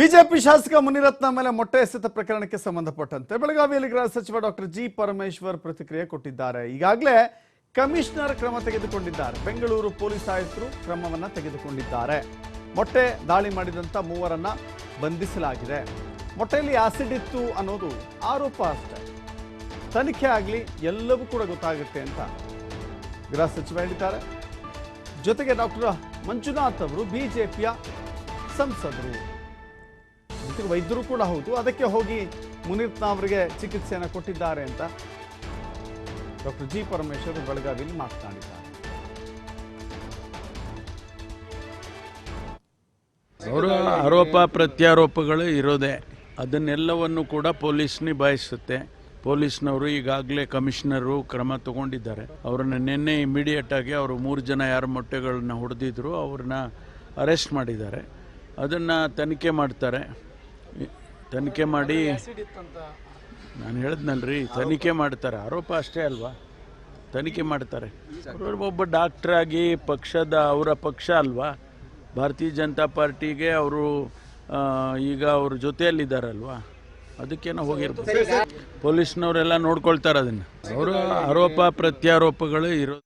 BJP ಶಾಸಕ ಮುನಿರತ್ನ ಮೇಲೆ ಮೊಟ್ಟೆ ಎಸೆತ ಪ್ರಕರಣಕ್ಕೆ ಸಂಬಂಧಪಟ್ಟಂತೆ ಬೆಳಗಾವಿಯಲ್ಲಿ ಗೃಹ ಸಚಿವ ಡಾಕ್ಟರ್ ಜಿ ಪರಮೇಶ್ವರ್ ಪ್ರತಿಕ್ರಿಯೆ ಕೊಟ್ಟಿದ್ದಾರೆ. ಈಗಾಗಲೇ ಕಮಿಷನರ್ ಕ್ರಮ ತೆಗೆದುಕೊಂಡಿದ್ದಾರೆ. ಬೆಂಗಳೂರು ಪೊಲೀಸ್ ಆಯುಕ್ತರು ಕ್ರಮವನ್ನ ತೆಗೆದುಕೊಂಡಿದ್ದಾರೆ. ಮೊಟ್ಟೆ ದಾಳಿ ಮಾಡಿದಂತ ಮೂವರನ್ನ ಬಂಧಿಸಲಾಗಿದೆ. ಮೊಟ್ಟೆಯಲ್ಲಿ ಆಸಿಡ್ ಇತ್ತು ಅನ್ನೋದು ಆರೋಪ ಅಷ್ಟೆ. ತನಿಖೆ ಆಗಲಿ ಎಲ್ಲವೂ ಕೂಡ ಗೊತ್ತಾಗುತ್ತೆ ಅಂತ ಗೃಹ ಸಚಿವ ಹೇಳಿದ್ದಾರೆ. ಜೊತೆಗೆ ಡಾಕ್ಟರ್ ಮಂಜುನಾಥ್ ಅವರು ಬಿಜೆಪಿಯ ಸಂಸದರು. ಜೊತೆಗೆ ವೈದ್ಯರು ಕೂಡ ಹೌದು. ಅದಕ್ಕೆ ಹೋಗಿ ಮುನಿರತ್ನ ಅವರಿಗೆ ಚಿಕಿತ್ಸೆಯನ್ನು ಕೊಟ್ಟಿದ್ದಾರೆ ಅಂತ ಡಾಕ್ಟರ್ ಜಿ ಪರಮೇಶ್ವರ್ ಬೆಳಗಾವಿಯಲ್ಲಿ ಮಾತನಾಡಿದ್ದಾರೆ. ಅವರ ಆರೋಪ ಪ್ರತ್ಯಾರೋಪಗಳು ಇರೋದೇ. ಅದನ್ನೆಲ್ಲವನ್ನು ಕೂಡ ಪೊಲೀಸ್ ನಿಭಾಯಿಸುತ್ತೆ. ಪೊಲೀಸ್ನವರು ಈಗಾಗಲೇ ಕಮಿಷನರು ಕ್ರಮ ತಗೊಂಡಿದ್ದಾರೆ. ಅವರನ್ನು ನಿನ್ನೆ ಇಮಿಡಿಯೇಟ್ ಆಗಿ ಅವರು ಮೂರು ಜನ ಯಾರು ಮೊಟ್ಟೆಗಳನ್ನ ಹೊಡೆದಿದ್ರು, ಅವ್ರನ್ನ ಅರೆಸ್ಟ್ ಮಾಡಿದ್ದಾರೆ. ಅದನ್ನು ತನಿಖೆ ಮಾಡ್ತಾರೆ. ತನಿಖೆ ಮಾಡಿ. ನಾನು ಹೇಳಿದ್ನಲ್ರಿ ತನಿಖೆ ಮಾಡ್ತಾರೆ. ಆರೋಪ ಅಷ್ಟೇ ಅಲ್ವಾ? ತನಿಖೆ ಮಾಡ್ತಾರೆ. ಒಬ್ಬ ಡಾಕ್ಟರ್ ಆಗಿ ಪಕ್ಷದ ಅವರ ಪಕ್ಷ ಅಲ್ವಾ? ಭಾರತೀಯ ಜನತಾ ಪಾರ್ಟಿಗೆ ಅವರು ಈಗ ಅವ್ರ ಜೊತೆಯಲ್ಲಿದ್ದಾರಲ್ವಾ? ಅದಕ್ಕೇನೋ ಹೋಗಿರ್ಬೋದು. ಪೊಲೀಸ್ನವರೆಲ್ಲ ನೋಡ್ಕೊಳ್ತಾರೆ ಅದನ್ನು. ಅವರು ಆರೋಪ ಪ್ರತ್ಯಾರೋಪಗಳು ಇರೋ